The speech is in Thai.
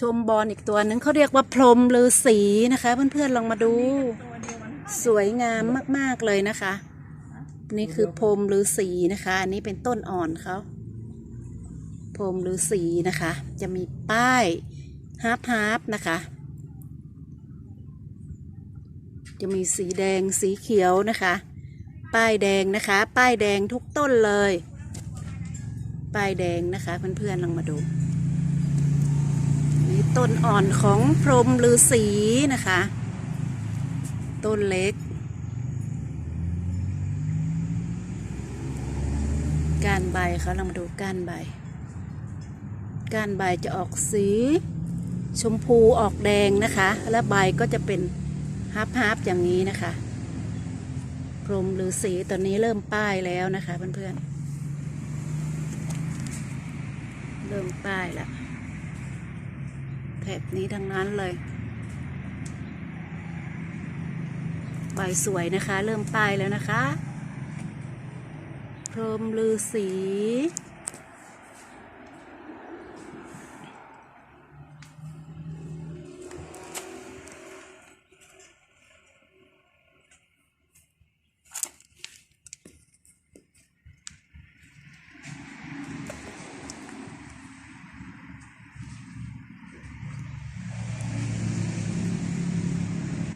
ชมบอลอีกตัวหนึ่งเขาเรียกว่าพรมฤาษีนะคะ เพื่อนๆลองมาดู สวยงามมากๆเลยนะคะ นี่คือพรมฤาษีนะคะ อันนี้เป็นต้นอ่อนเขาพรมฤาษีนะคะ จะมีป้ายฮาร์ปฮาร์ปนะคะ จะมีสีแดงสีเขียวนะคะ ป้ายแดงนะคะ ป้ายแดงทุกต้นเลย ป้ายแดงนะคะเพื่อนๆลองมาดู นี่ต้นอ่อนของพรมฤาษีนะคะ ต้นเล็ก ก้านใบเขาเรามาดูก้านใบ ก้านใบจะออกสี ชมพูออกแดงนะคะ และใบก็จะเป็นฮับฮับอย่างนี้นะคะพรหมฤาษีตอนนี้เริ่มป้ายแล้วนะคะเพื่อนๆเริ่มป้ายแล้ว แถบนี้ทั้งนั้นเลย ใบสวยนะคะ เริ่มปลายแล้วนะคะ พรหมฤาษี